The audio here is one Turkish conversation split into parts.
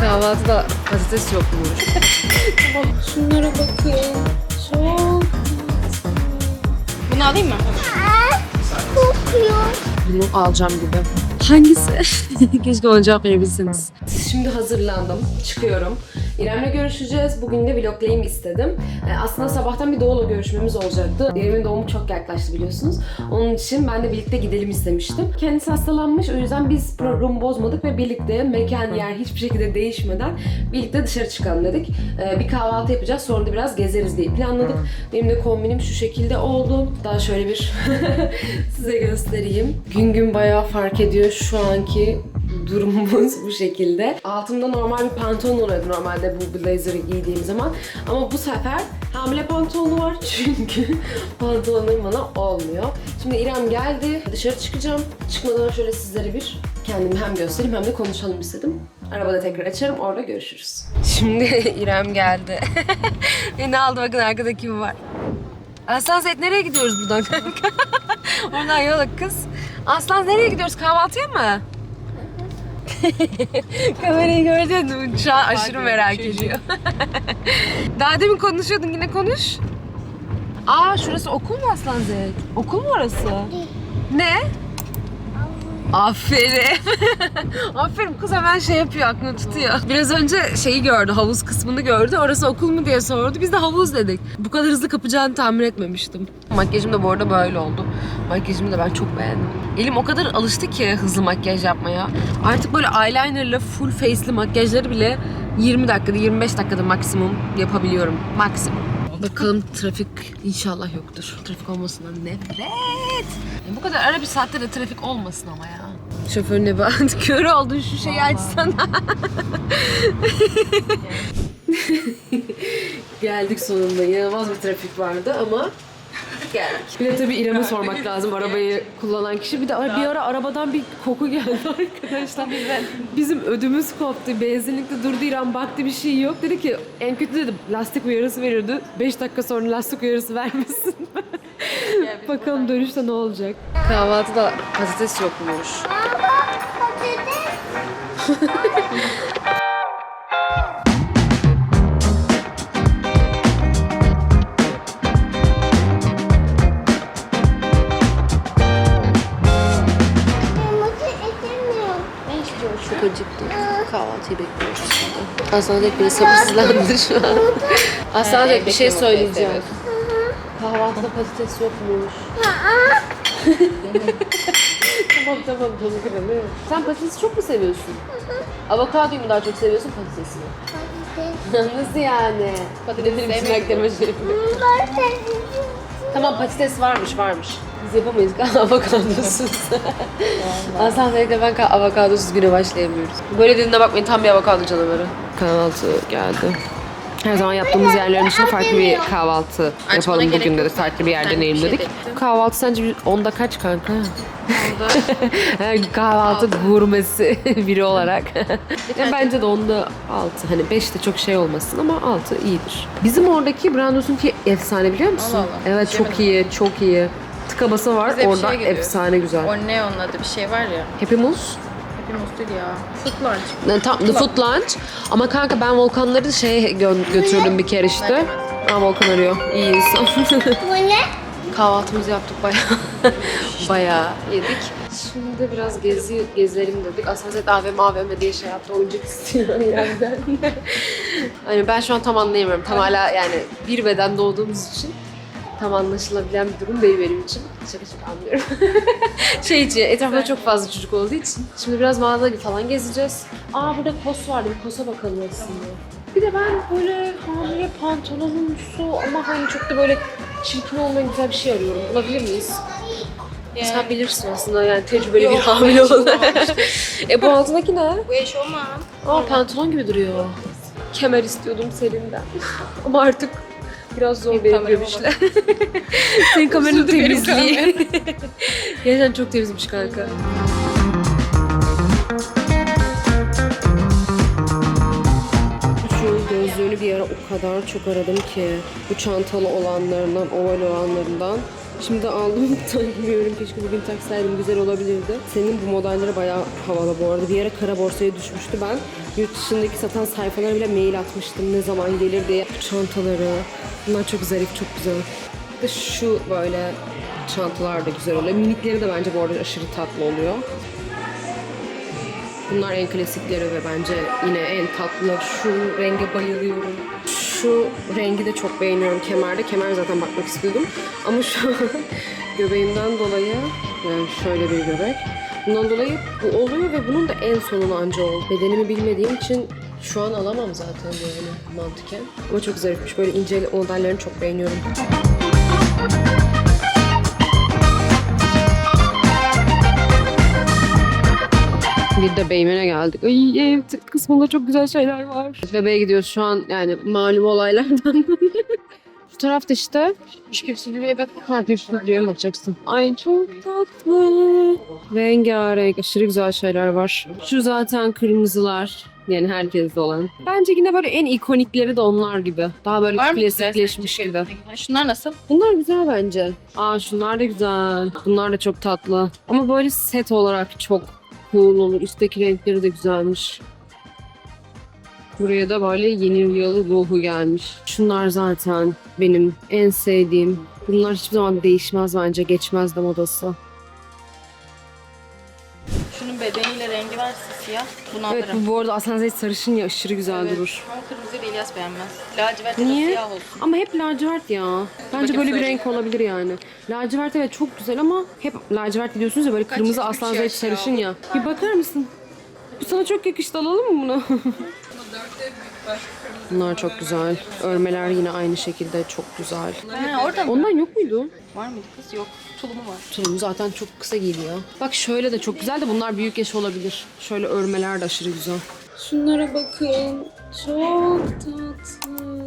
Kahvaltıda patates yokmuş. Şunlara bakın. Çok Bunu alayım mı? Kokuyor. Bunu alacağım gibi. Hangisi? Keşke ona cevap verebilseniz. Şimdi hazırlandım. Çıkıyorum. İrem'le görüşeceğiz. Bugün de vloglayayım istedim. Ee, aslında sabahtan bir Doğu'la görüşmemiz olacaktı. İrem'in doğumu çok yaklaştı biliyorsunuz. Onun için ben de birlikte gidelim istemiştim. Kendisi hastalanmış. O yüzden biz programı bozmadık ve birlikte mekan, yer hiçbir şekilde değişmeden birlikte dışarı çıkalım dedik. Ee, bir kahvaltı yapacağız. Sonra da biraz gezeriz diye planladık. Benim de kombinim şu şekilde oldu. Daha şöyle bir size göstereyim. Gün gün bayağı fark ediyor şu anki durumumuz bu şekilde. Altımda normal bir pantolon oluyordu normalde bu blazer'ı giydiğim zaman. Ama bu sefer hamile pantolonu var çünkü pantolonum bana olmuyor. Şimdi İrem geldi. Dışarı çıkacağım. Çıkmadan şöyle sizlere bir kendimi hem göstereyim hem de konuşalım istedim. Arabada tekrar açarım. Orada görüşürüz. Şimdi İrem geldi. Beni aldı bakın arkada kim var. Aslan Zeyt nereye gidiyoruz buradan kanka? Oradan yola kız. Aslan nereye gidiyoruz? Kahvaltıya mı? Kamerayı gördün mü? Şu an aşırı merak ediyor. Daha demin konuşuyordun yine konuş. Aa şurası okul mu Aslan Zeyt? Okul mu orası? Ne? Aferin. Aferin kız hemen şey yapıyor aklını tutuyor. Biraz önce şeyi gördü havuz kısmını gördü. Orası okul mu diye sordu. Biz de havuz dedik. Bu kadar hızlı kapacağını tahmin etmemiştim. Makyajım da bu arada böyle oldu. Makyajımı da ben çok beğendim. Elim o kadar alıştı ki hızlı makyaj yapmaya. Artık böyle eyelinerla full face'li makyajları bile 20 dakikada 25 dakikada maksimum yapabiliyorum. Maksimum. Bakalım trafik inşallah yoktur. Trafik olmasından nefret. Ya bu kadar ara bir saatte de trafik olmasın ama ya. Şoförüne bak. Kör oldun şu şeyi açsana. Geldik sonunda. İnanılmaz bir trafik vardı ama geldik. Bir de tabii İrem'e sormak lazım arabayı kullanan kişi. Bir de bir ara arabadan bir koku geldi arkadaşlar. Bizim ödümüz koptu. Benzinlikte durdu İrem baktı bir şey yok. Dedi ki en kötü dedim lastik uyarısı veriyordu. 5 dakika sonra lastik uyarısı vermesin. Bakalım dönüşte ne olacak. Kahvaltıda patates yokmuş. Patates. Kahvaltıyı bekliyoruz şimdi. Aslan Zek beni sabırsızlandı şu an. Aslan Zek bir şey söyleyeceğim. Kahvaltıda patates yokmuş. tamam tamam tamam kırılıyor. Sen patatesi çok mu seviyorsun? Avokadoyu mu daha çok seviyorsun patatesi mi? Patates. Nasıl yani? Patatesin için aktarma şey. Tamam patates varmış varmış. Biz yapamayız avokadosuz. Aslan Zeynep'le ben ka- avokadosuz güne başlayamıyoruz. Böyle dediğine bakmayın tam bir avokado canavarı. Kahvaltı geldi. Her zaman yaptığımız yerlerin dışında farklı bir kahvaltı yapalım gerek bugün dedik. Farklı bir yerde deneyelim şey dedik. Kahvaltı sence bir onda kaç kanka? Kahvaltı gurmesi biri olarak. ya bence de onda altı. Hani beş de çok şey olmasın ama altı iyidir. Bizim oradaki Brandos'unki efsane biliyor musun? Allah Allah. Evet çok iyi, çok iyi. Tıka basa var bir orada şey efsane güzel. O ne onun adı bir şey var ya. Happy Moose. Happy Moose değil ya. Food lunch. Yani tam The Food Lunch. Ama kanka ben Volkanları şeye gö- götürdüm bir kere işte. Aa Volkan arıyor. İyi insan. Bu ne? Kahvaltımızı yaptık bayağı. bayağı yedik. Şimdi biraz gezi gezelim dedik. Aslında Zed AVM AVM diye şey yaptı. Oyuncak istiyor yerden. hani ben şu an tam anlayamıyorum. Tam hala yani bir beden doğduğumuz için tam anlaşılabilen bir durum değil benim için. Şaka şaka anlıyorum. şey için, etrafta çok fazla çocuk olduğu için. Şimdi biraz mağaza falan gezeceğiz. Aa burada kos vardı. Bir kosa bakalım aslında. Bir de ben böyle hamile pantolonumsu ama hani çok da böyle çirkin olmayan güzel bir şey arıyorum. Bulabilir miyiz? Sen bilirsin aslında yani tecrübeli bir Yok, hamile olarak. e bu altındaki ne? Bu eşofman. Aa pantolon gibi duruyor. Kemer istiyordum Selin'den. Ama artık biraz zor benim kameram görüşler. Senin kameranın temizliği. Gerçekten çok temizmiş kanka. Şu gözlüğünü bir ara o kadar çok aradım ki bu çantalı olanlarından, oval olanlarından Şimdi aldım. Bilmiyorum keşke bugün taksaydım güzel olabilirdi. Senin bu modelleri bayağı havalı bu arada. Bir ara kara borsaya düşmüştü ben. Yurt dışındaki satan sayfalara bile mail atmıştım ne zaman gelir diye. Çantaları. Bunlar çok zarif, çok güzel. Bir de şu böyle çantalar da güzel oluyor. Minikleri de bence bu arada aşırı tatlı oluyor. Bunlar en klasikleri ve bence yine en tatlı. Şu renge bayılıyorum. Şu rengi de çok beğeniyorum kemerde. Kemer zaten bakmak istiyordum. Ama şu göbeğimden dolayı yani şöyle bir göbek. Bundan dolayı bu oluyor ve bunun da en sonunu anca oldu. Bedenimi bilmediğim için şu an alamam zaten yani mantıken. Ama çok zarifmiş. Böyle ince modellerini çok beğeniyorum. Bir de Beymen'e geldik. Ay ev kısmında çok güzel şeyler var. Bebeğe gidiyoruz şu an yani malum olaylardan. Şu tarafta işte. Şükürsüzlüğe bak. Ha şükürsüzlüğe bakacaksın. Ay çok tatlı. Rengarenk aşırı güzel şeyler var. Şu zaten kırmızılar. Yani herkeste olan. Bence yine böyle en ikonikleri de onlar gibi. Daha böyle Var klasikleşmiş gibi. Şunlar nasıl? Bunlar güzel bence. Aa şunlar da güzel. Bunlar da çok tatlı. Ama böyle set olarak çok cool olur. Üstteki renkleri de güzelmiş. Buraya da böyle yeni yılı ruhu gelmiş. Şunlar zaten benim en sevdiğim. Bunlar hiçbir zaman değişmez bence. Geçmez de modası. Şunun bebeğiyle rengi varsa siyah. Bunu Evet alırım. bu, bu arada Asanzet sarışın ya aşırı güzel Evet. durur. Ama kırmızı da İlyas beğenmez. Lacivert ya da Niye? siyah olsun. Ama hep lacivert ya. Bence bakayım böyle bir renk olabilir yani. Lacivert evet çok güzel ama hep lacivert diyorsunuz ya böyle kırmızı yaş zeyt ya? sarışın ya. Bir bakar mısın? Bu sana çok yakıştı alalım mı bunu? Bunlar çok güzel. Örmeler yine aynı şekilde çok güzel. Ha, orada mı? Ondan yok muydu? Var mıydı kız? Yok. Tulumu var. Tulum zaten çok kısa giyiliyor. Bak şöyle de çok güzel de bunlar büyük yaş olabilir. Şöyle örmeler de aşırı güzel. Şunlara bakın. Çok tatlı.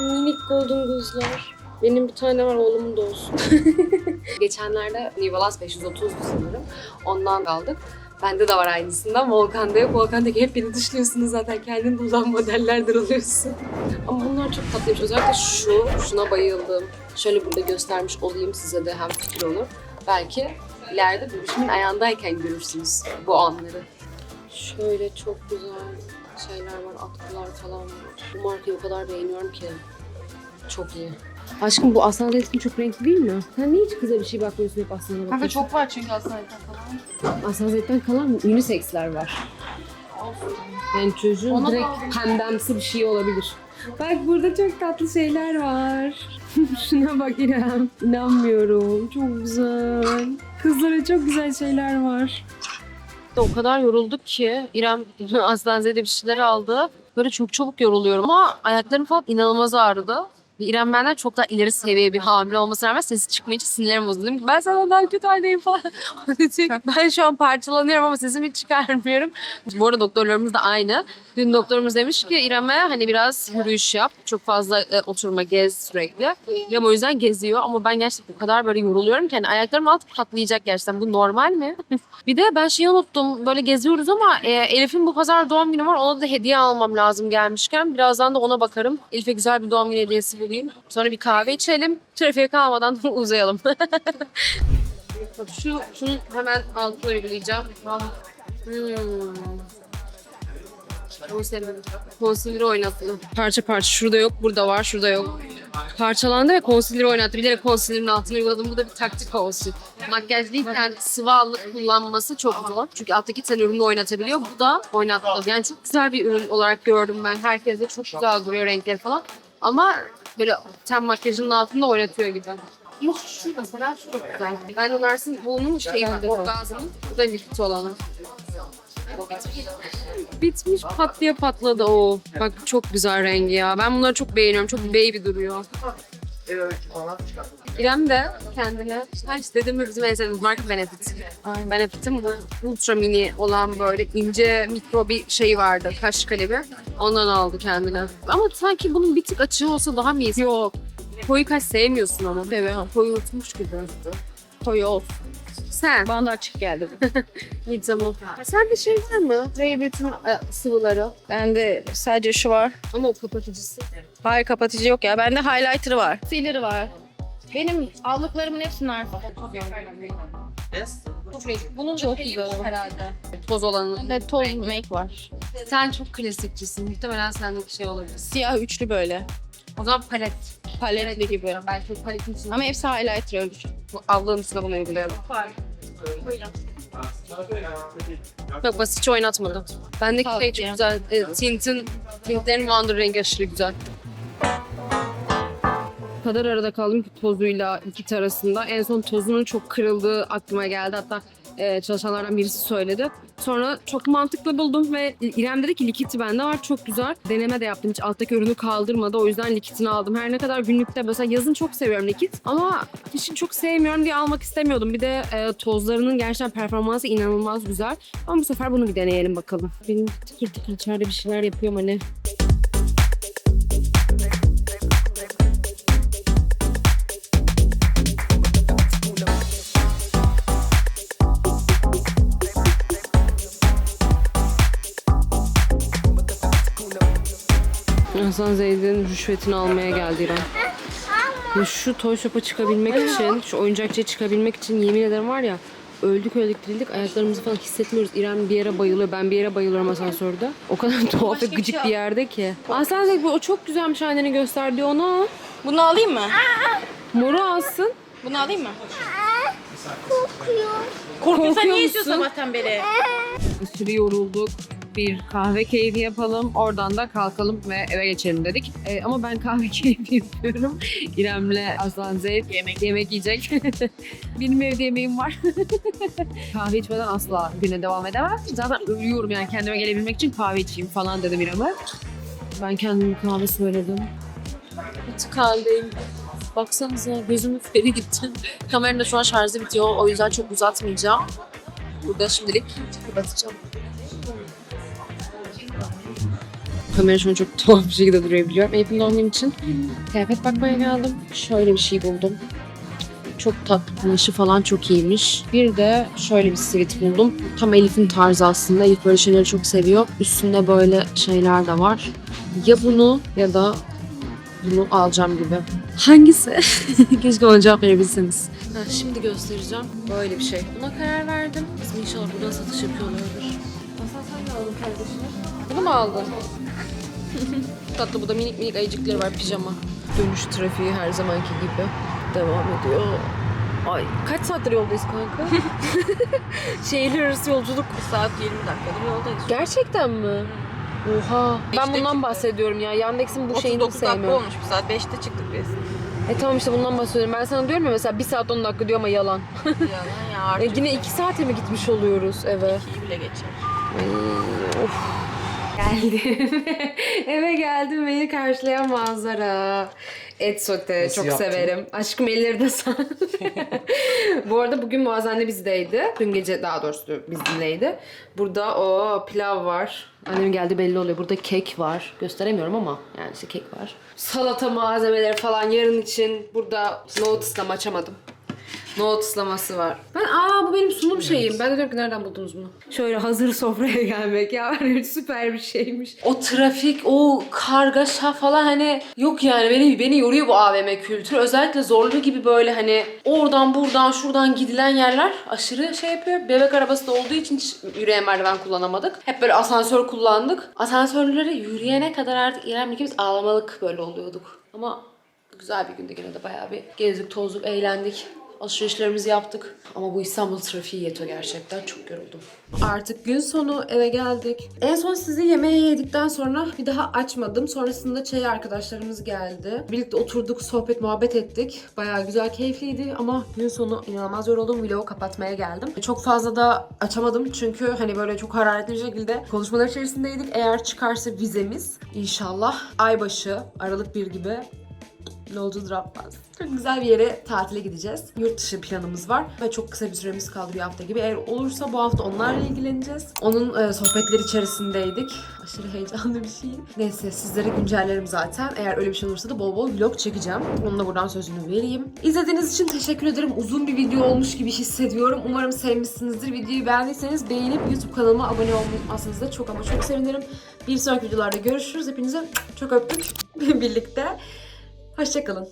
Minik golden gözler. Benim bir tane var oğlumun da olsun. Geçenlerde New Balance 530 sanırım. Ondan aldık. Bende de var aynısından. Volkan'da yok. Volkan'daki hep beni dışlıyorsunuz zaten. Kendin bulan modellerden alıyorsun. Ama bunlar çok tatlıymış. Özellikle şu, şuna bayıldım. Şöyle burada göstermiş olayım size de hem fikir olur. Belki ileride bebişimin ayağındayken görürsünüz bu anları. Şöyle çok güzel şeyler var, atkılar falan var. Bu markayı o kadar beğeniyorum ki. Çok iyi. Aşkım bu aslan resmi çok renkli değil mi? Sen niye hiç kıza bir şey bakmıyorsun hep aslana bakıyorsun? Kanka çok var çünkü aslında falan. Aslan Zeyt'ten kalan uniseksler var. Yani çocuğun Ona direkt pembemsi bir şey olabilir. Bak burada çok tatlı şeyler var. Şuna bak İrem. İnanmıyorum. Çok güzel. Kızlara çok güzel şeyler var. O kadar yorulduk ki İrem Aslanze'de bir şeyler aldı. Böyle çok çabuk yoruluyorum ama ayaklarım falan inanılmaz ağrıdı. Ve İrem benden çok daha ileri seviye bir hamile olmasına rağmen sesi çıkmayınca sinirlerim bozuldu. Ben senden daha kötü haldeyim falan. Ben şu an parçalanıyorum ama sesimi hiç çıkarmıyorum. Bu arada doktorlarımız da aynı. Dün doktorumuz demiş ki İrem'e hani biraz yürüyüş yap. Çok fazla e, oturma, gez sürekli. İrem o yüzden geziyor ama ben gerçekten o kadar böyle yoruluyorum ki hani ayaklarım alt patlayacak gerçekten. Bu normal mi? bir de ben şeyi unuttum. Böyle geziyoruz ama e, Elif'in bu pazar doğum günü var. Ona da hediye almam lazım gelmişken. Birazdan da ona bakarım. Elif'e güzel bir doğum günü hediyesi bulayım. Sonra bir kahve içelim. Trafiğe kalmadan uzayalım. Şu, şunu hemen altına uygulayacağım. Hmm. Konserleri oynattı. Parça parça. Şurada yok, burada var, şurada yok. Parçalandı ve konserleri oynattı. Bilerek konserlerin altına uyguladım. Bu da bir taktik olsun. Makyaj değilken sıvı allık kullanması çok zor. Çünkü alttaki ten ürünü oynatabiliyor. Bu da oynattı. Yani çok güzel bir ürün olarak gördüm ben. Herkes de çok güzel duruyor renkleri falan. Ama böyle ten makyajının altında oynatıyor gibi. Ama şu mesela şu çok güzel. Ben de Nars'ın bunun şeyinde orgazmın. Bu da liquid olanı. Bitmiş pat diye patladı o. Bak çok güzel rengi ya. Ben bunları çok beğeniyorum. Çok baby duruyor. İrem de kendine her istediğim bizim en sevdiğimiz marka Benefit. Benefit'in bu ultra mini olan böyle ince mikro bir şey vardı. Kaş kalemi. Ondan aldı kendine. Ama sanki bunun bir tık açığı olsa daha mı iyi? Yok. Koyu kaş sevmiyorsun ama. Evet. Koyu unutmuş gibi. Koyu olsun. Sen. Bana da açık geldi. İyi tamam. Sen de şey var mı? Ray-Bat'in e, sıvıları. Bende sadece şu var. Ama o kapatıcısı. Hayır kapatıcı yok ya. Bende highlighter var. Sealer var. Benim aldıklarımın hepsi narf. Bunun çok güzel herhalde. Toz olanı. Evet toz make var. Sen çok klasikçisin. Muhtemelen sendeki şey olabilir. Siyah üçlü böyle. O zaman palet. Paletli gibi. Ben çok paletin içinde. Ama hepsi highlighter düşün. Bu ablanın üstüne bunu uygulayalım. Yok basit hiç oynatmadım. Bendeki şey çok güzel. E, Tint'in, Tint'lerin Wonder rengi aşırı güzel. Kadar arada kaldım ki tozuyla kit arasında. En son tozunun çok kırıldığı aklıma geldi. Hatta e, çalışanlardan birisi söyledi. Sonra çok mantıklı buldum ve İrem dedi ki likiti bende var çok güzel. Deneme de yaptım hiç alttaki ürünü kaldırmadı. O yüzden likitini aldım. Her ne kadar günlükte mesela yazın çok seviyorum likit ama kışın çok sevmiyorum diye almak istemiyordum. Bir de e, tozlarının gerçekten performansı inanılmaz güzel. Ama bu sefer bunu bir deneyelim bakalım. Benim tıkır tıkır içeride bir şeyler yapıyorum hani. Hasan Zeyd'in rüşvetini almaya geldi İrem. Ya şu toy shop'a çıkabilmek için, şu oyuncakçıya çıkabilmek için yemin ederim var ya öldük öldük dirildik ayaklarımızı falan hissetmiyoruz. İrem bir yere bayılıyor, ben bir yere bayılıyorum asansörde. O kadar tuhaf ve gıcık bir yerde ki. Bu o çok güzelmiş anneni gösterdi ona. Bunu alayım mı? Moru alsın. Bunu alayım mı? Kokuyor. Korkuyorsan Korkuyor niye istiyorsun sabahtan beri? Aşırı yorulduk. Bir kahve keyfi yapalım. Oradan da kalkalım ve eve geçelim dedik. Ee, ama ben kahve keyfi yapıyorum. İrem'le Aslan Zeyd yemek, yemek yiyecek. Benim evde yemeğim var. kahve içmeden asla güne devam edemem. Zaten ölüyorum yani kendime gelebilmek için kahve içeyim falan dedim İrem'e. Ben kendime kahve söyledim. Kötü haldeyim. Baksanıza gözümün feri gitti. Kameranın da şu an şarjı bitiyor. O yüzden çok uzatmayacağım. Burada şimdilik kapatacağım. Kamera şu an çok tuhaf bir şekilde duruyor biliyorum. Elif'in doğum günü için kıyafet bakmaya geldim. Şöyle bir şey buldum. Çok tatlı kumaşı falan çok iyiymiş. Bir de şöyle bir sivit buldum. Tam Elif'in tarzı aslında. Elif böyle şeyleri çok seviyor. Üstünde böyle şeyler de var. Ya bunu ya da bunu alacağım gibi. Hangisi? Keşke bana cevap verebilseniz. Ha, şimdi göstereceğim. Böyle bir şey. Buna karar verdim. Bizim inşallah buradan satış yapıyorlardır. Aslan sen ne aldın kardeşine? Bunu mu aldın? Tatlı bu da minik minik ayıcıkları var pijama. Dönüş trafiği her zamanki gibi devam ediyor. Ay kaç saattir yoldayız kanka? Şehirler arası yolculuk. Saat 20 dakikadır yoldayız. Gerçekten mi? Oha. Ben bundan bahsediyorum ya. Yandex'in bu şeyini 39 dakika sevmiyorum. olmuş. Bir saat 5'te çıktık biz. E tamam işte bundan bahsediyorum. Ben sana diyorum ya mesela 1 saat 10 dakika diyor ama yalan. Yalan ya E artık yine 2 saate mi gitmiş oluyoruz eve? iyi bile geçer. Ay. Geldim. Eve geldim beni karşılayan manzara. Et sote Nasıl çok yaptın? severim. Aşkım elleri de sağ. Bu arada bugün Muaz anne bizdeydi. Dün gece daha doğrusu bizimleydi. Burada o pilav var. Annemin geldi belli oluyor. Burada kek var. Gösteremiyorum ama yani işte kek var. Salata malzemeleri falan yarın için. Burada nohut ıslam açamadım. Nohut ıslaması var. Ben aa bu benim sunum şeyim. Ben de diyorum ki nereden buldunuz bunu? Şöyle hazır sofraya gelmek ya yani süper bir şeymiş. O trafik, o kargaşa falan hani yok yani beni beni yoruyor bu AVM kültürü. Özellikle zorlu gibi böyle hani oradan buradan şuradan gidilen yerler aşırı şey yapıyor. Bebek arabası da olduğu için hiç yürüyen merdiven kullanamadık. Hep böyle asansör kullandık. Asansörlere yürüyene kadar artık İrem'le ikimiz ağlamalık böyle oluyorduk. Ama güzel bir gündü gene de bayağı bir gezdik, tozduk, eğlendik. Alışverişlerimizi yaptık. Ama bu İstanbul trafiği yetiyor gerçekten. Çok yoruldum. Artık gün sonu eve geldik. En son sizi yemeğe yedikten sonra bir daha açmadım. Sonrasında çay arkadaşlarımız geldi. Birlikte oturduk, sohbet, muhabbet ettik. Bayağı güzel, keyifliydi ama gün sonu inanılmaz yoruldum. Vlogu kapatmaya geldim. Çok fazla da açamadım çünkü hani böyle çok hararetli bir şekilde konuşmalar içerisindeydik. Eğer çıkarsa vizemiz inşallah aybaşı, Aralık 1 gibi Yolcu Drapmaz. Çok güzel bir yere tatile gideceğiz. Yurt dışı planımız var ve çok kısa bir süremiz kaldı bir hafta gibi. Eğer olursa bu hafta onlarla ilgileneceğiz. Onun e, sohbetleri içerisindeydik. Aşırı heyecanlı bir şey. Neyse sizlere güncellerim zaten. Eğer öyle bir şey olursa da bol bol vlog çekeceğim. Onun da buradan sözünü vereyim. İzlediğiniz için teşekkür ederim. Uzun bir video olmuş gibi hissediyorum. Umarım sevmişsinizdir. Videoyu beğendiyseniz beğenip YouTube kanalıma abone olmayı da çok ama çok sevinirim. Bir sonraki videolarda görüşürüz. Hepinize çok öptük birlikte. Hoşçakalın.